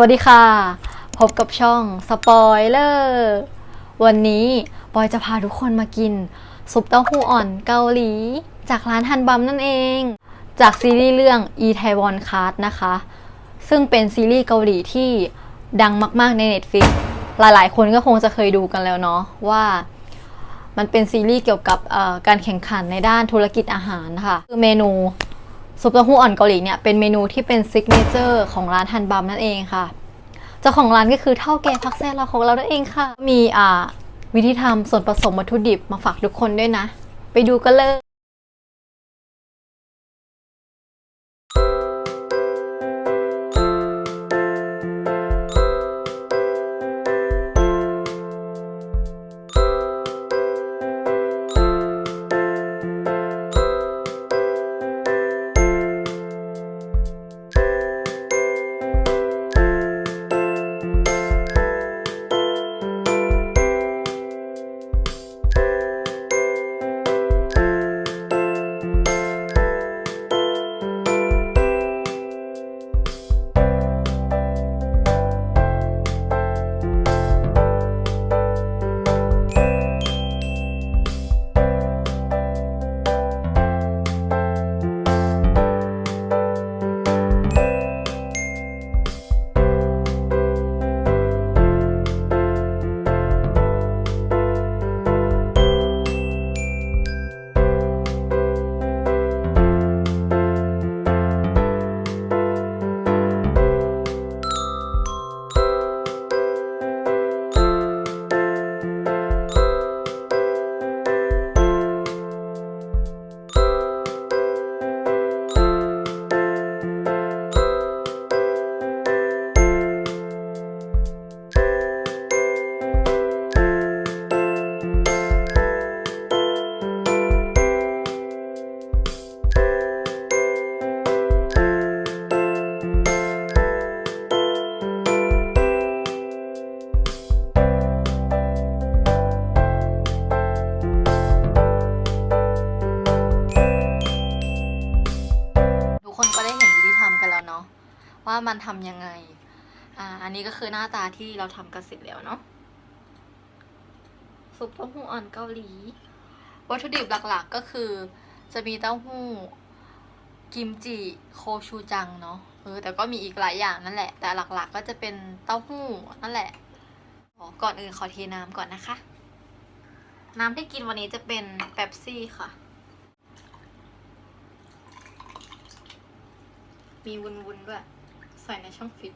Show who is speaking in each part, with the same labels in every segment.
Speaker 1: วัสดีค่ะ พบกับช่องสปอยเลอร์วันนี้ปอยจะพาทุกคนมากิน ซุปเต้าหู้อ่อนเกาหลี จากร้านฮันบัมนั่นเอง จากซีรีส์เรื่อง e t a i w a n Card นะคะ ซึ่งเป็นซีรีส์เกาหลีที่ดังมาก ๆ ใน Netflix หลายๆ คนก็คงจะเคยดูกันแล้วเนาะว่ามันเป็นซีรีส์เกี่ยวกับการแข่งขันในด้านธุรกิจอาหารค่ะคือเมนู ซุปเต้าหู้อ่อนเกาหลีเนี่ยเป็นเมนูที่เป็นซิกเนเจอร์ของร้านฮันบัมนั่นเองค่ะ เจ้าของร้านก็คือเท่าแก่พักแซ่เราของเรานั่นเองค่ะ มีอ่าวิธีทำส่วนผสมวัตถุดิบมาฝากทุกคนด้วยนะ ไปดูกันเลย ว่ามันทำยังไง อ่า อันนี้ก็คือหน้าตาที่เราทำกันเสร็จแล้วเนาะซุปเต้าหู้อ่อนเกาหลี วัตถุดิบหลักๆก็คือ จะมีเต้าหู้กิมจิโคชูจังเนาะเออแต่ก็มีอีกหลายอย่างนั่นแหละ แต่หลักๆ ก็จะเป็นเต้าหู้นั่นแหละอ๋อก่อนอื่นขอเทน้ำก่อนนะคะ น้ำที่กินวันนี้จะเป็นเป๊ปซี่ค่ะ มีวุ้นๆด้วย ใส่ในช่องฟิต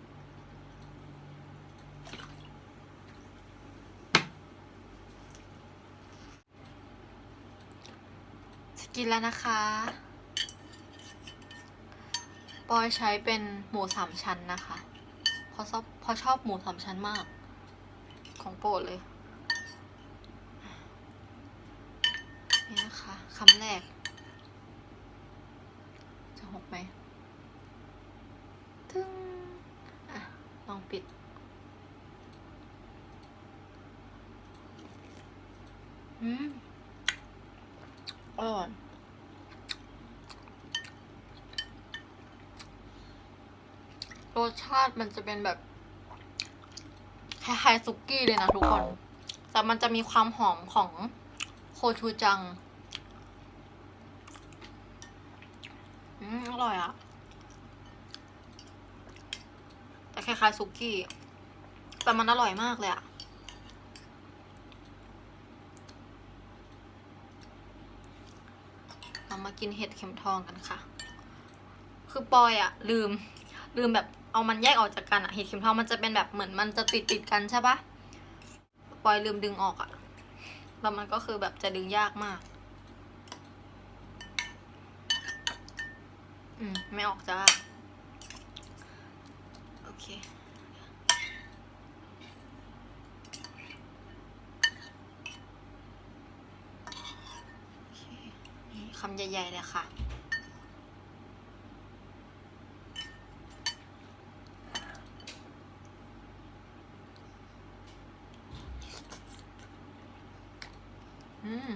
Speaker 1: จะกินแล้วนะคะ ปอยใช้เป็นหมูสามชั้นนะคะเพราะชอบเพราะชอบหมูสามชั้นมาก ของโปรดเลย นี่นะคะคำแรก จะหกไหม ตึ้งอะลองปิด อืมอร่อยรสชาติมันจะเป็นแบบคล้ายๆซุกี้เลยนะทุกคน แต่มันจะมีความหอมของโคชูจัง อืม อร่อยอะแต่ค ล้ายๆซุกี้ แต่มันอร่อยมากเลยอะเรามากินเห็ดเข็มทองกันค่ะ คือปอยอะลืม ลืมแบบเอามันแยกออกจากกันอะเห็ดเข็มทองมันจะเป็นแบบเหมือนมันจะติดติดกันใช่ปะปอยลืมดึงออกอะแล้วมันก็คือแบบจะดึงยากมาก อืม ไม่ออกจ้า เคคำใหญ่ๆเลยค่ะ อืม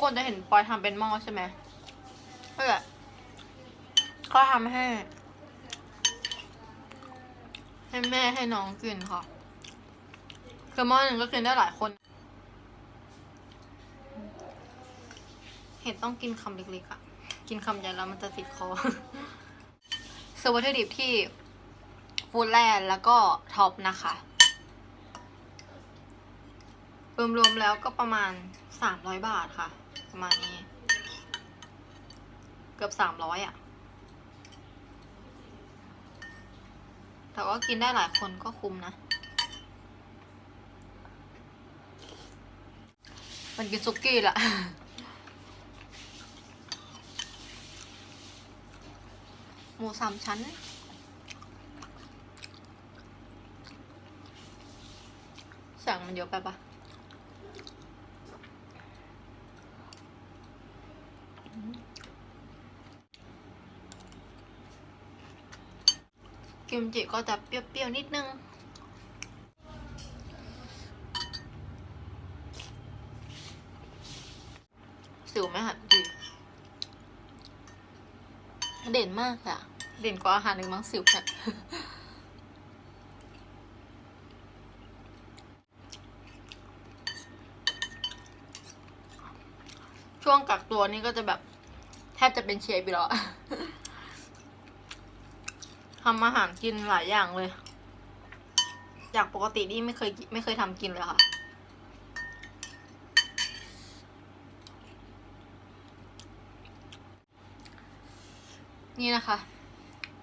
Speaker 1: คนจะเห็นปอยทำเป็นหม้อใช่ไหมก็แหละเขาทำให้ ให้แม่ให้น้องกินค่ะคือหม้อหนึ่งก็กินได้หลายคน เห็นต้องกินคำเล็กๆอะกินคำใหญ่แล้วมันจะติดคอซื้อวัตถุดิบที่ฟูดแลนด์แล้วก็ท็อปนะคะ รวมๆแล้วก็ประมาณ สามร้อยบาทค่ะ ประมาณนี้ เกือบสามร้อยอะ แต่ว่ากินได้หลายคนก็คุ้มนะ มันกินซุกี้ละหมูสามชั้นสั่งมันเยอะไปปะ กิมจิก็จะเปรี้ยวๆนิดนึง สิวไหมคะดีเด่นมากอะเด่นกว่าอาหารหนึ่งมั้งสิวเนี่ยช่วงกักตัวนี่ก็จะแบบ แทบจะเป็นเชฟไปแล้วอะ ทำอาหารกินหลายอย่างเลย จากปกตินี่ไม่เคยไม่เคยทำกินเลยค่ะ นี่นะคะ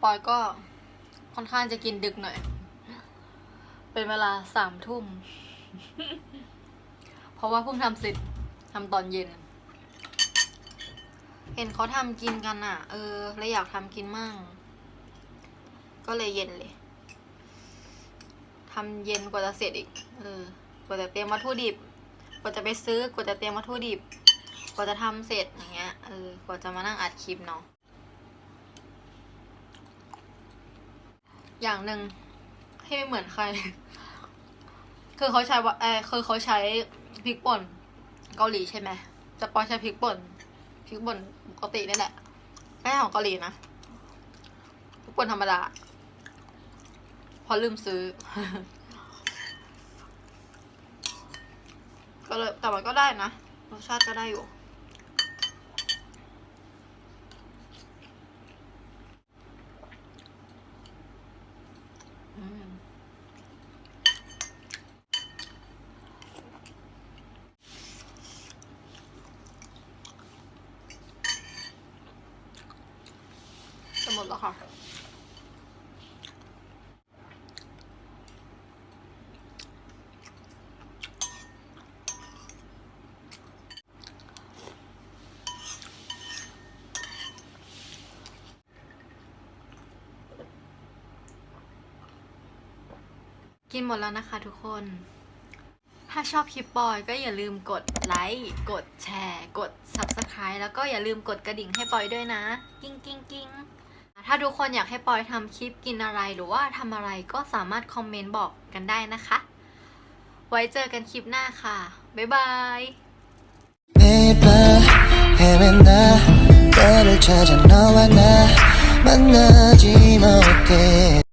Speaker 1: ปอยก็ค่อนข้างจะกินดึกหน่อย เป็นเวลาสามทุ่ม เพราะว่าเพิ่งทำเสร็จทำตอนเย็น เห็นเขาทำกินกันอะ เออเลยอยากทำกินมั่ง ก็เลยเย็นเลยทำเย็นกว่าจะเสร็จอีก เออกว่าจะเตรียมวัตถุดิบ กว่าจะไปซื้อกว่าจะเตรียมวัตถุดิบ กว่าจะทำเสร็จอย่างเงี้ย เออ กว่าจะมานั่งอัดคลิปเนาะ อย่างหนึ่งที่ไม่เหมือนใคร คือเขาใช้เออคือเขาใช้พริกป่นเกาหลีใช่ไหมจะปอใช้พริกป่นพริกป่นปกตินี่แหละไม่ใช่ของเกาหลีนะพริกป่นธรรมดา พอลืมซื้อ ก็เลยแต่มันก็ได้นะ รสชาติก็ได้อยู่อืมจะหมดแล้วค่ะ กินหมดแล้วนะคะทุกคน ถ้าชอบคลิปปอยก็อย่าลืมกดไลค์ กดแชร์ กด Subscribe แล้วก็อย่าลืมกดกระดิ่งให้ปอยด้วยนะ กิ้งกิ้งกิ้งถ้าทุกคนอยากให้ปอยทำคลิปกินอะไรหรือว่าทำอะไรก็สามารถคอมเมนต์บอกกันได้นะคะ ไว้เจอกันคลิปหน้าค่ะ บ๊ายบาย
Speaker 2: 매일 밤 헤맨다 때를 찾아 너와 나 만나지 못해